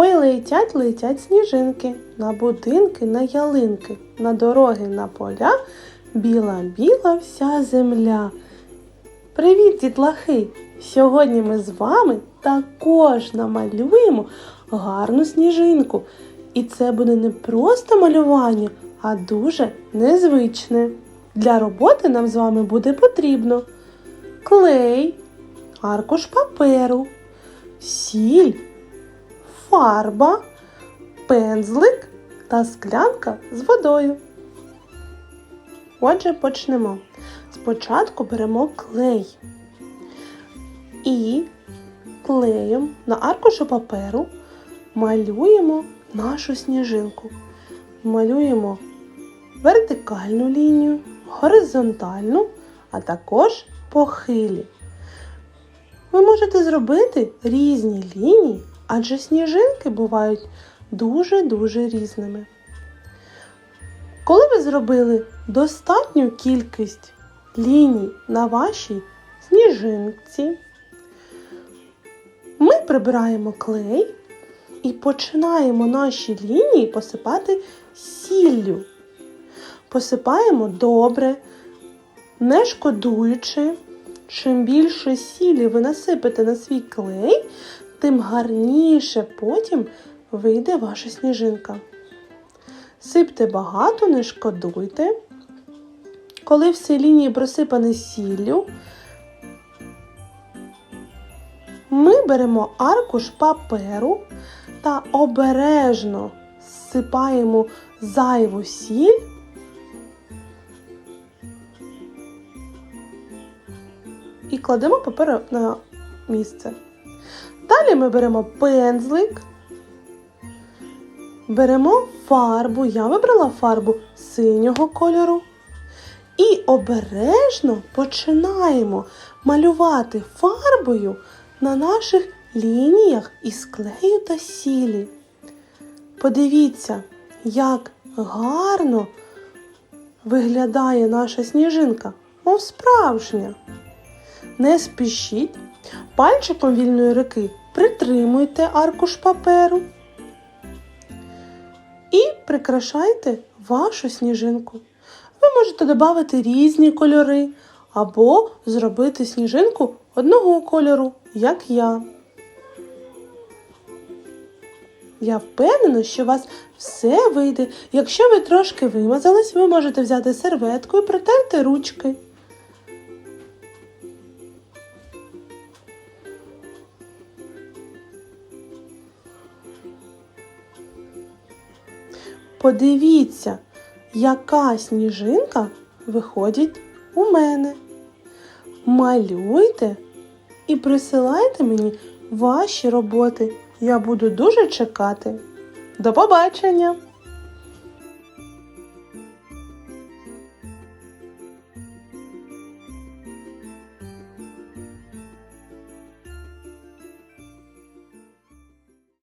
Ой, летять, летять сніжинки, на будинки, на ялинки, на дороги, на поля, біла-біла вся земля. Привіт, дітлахи! Сьогодні ми з вами також намалюємо гарну сніжинку. І це буде не просто малювання, а дуже незвичне. Для роботи нам з вами буде потрібно клей, аркуш паперу, сіль, фарба, пензлик та склянка з водою. Отже, почнемо. Спочатку беремо клей і клеєм на аркушу паперу малюємо нашу сніжинку. Малюємо вертикальну лінію, горизонтальну, а також похилі. Ви можете зробити різні лінії, адже сніжинки бувають дуже-дуже різними. Коли ви зробили достатню кількість ліній на вашій сніжинці, ми прибираємо клей і починаємо наші лінії посипати сіллю. Посипаємо добре, не шкодуючи. Чим більше сілі ви насипете на свій клей, тим гарніше потім вийде ваша сніжинка. Сипте багато, не шкодуйте. Коли всі лінії просипані сіллю, ми беремо аркуш паперу та обережно зсипаємо зайву сіль і кладемо папер на місце. Далі ми беремо пензлик, беремо фарбу. Я вибрала фарбу синього кольору. І обережно починаємо малювати фарбою на наших лініях із клею та сілі. Подивіться, як гарно виглядає наша сніжинка, мов справжня. Не спішіть, пальчиком вільної руки притримуйте аркуш паперу і прикрашайте вашу сніжинку. Ви можете додати різні кольори або зробити сніжинку одного кольору, як я. Я впевнена, що у вас все вийде. Якщо ви трошки вимазались, ви можете взяти серветку і протерти ручки. Подивіться, яка сніжинка виходить у мене. Малюйте і присилайте мені ваші роботи. Я буду дуже чекати. До побачення!